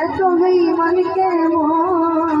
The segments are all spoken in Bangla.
এত বেইমান কেমন?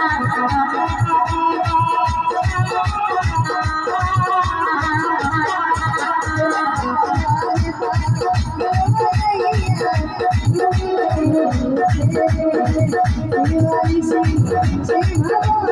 তুমি কত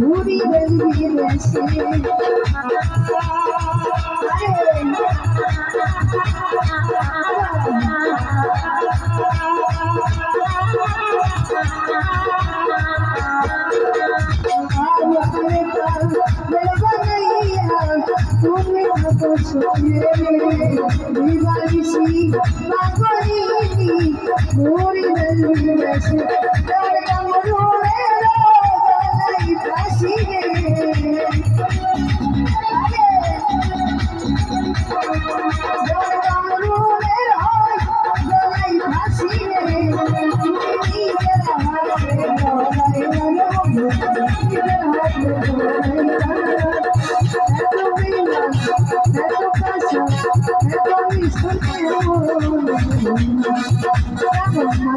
ঘুরি দেখবি তুমি থাকো সুখে দিবানিসি পাগলি ঘুরি দেখবি দেশে তার কামড়ে গলাই ফাঁসি রে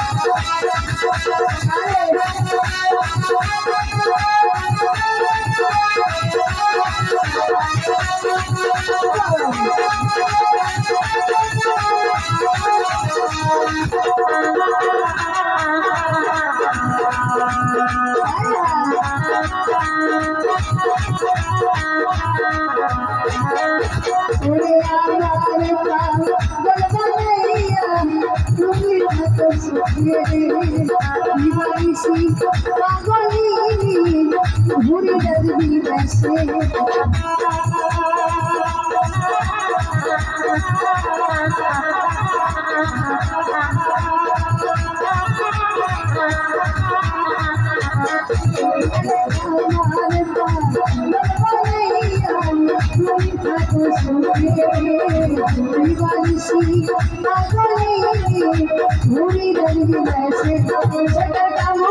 ওরে ঘুরে দেখবি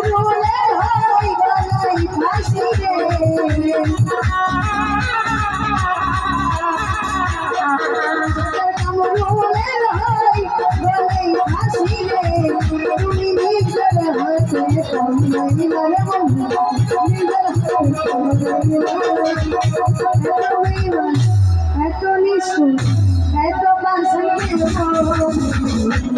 ঘুরে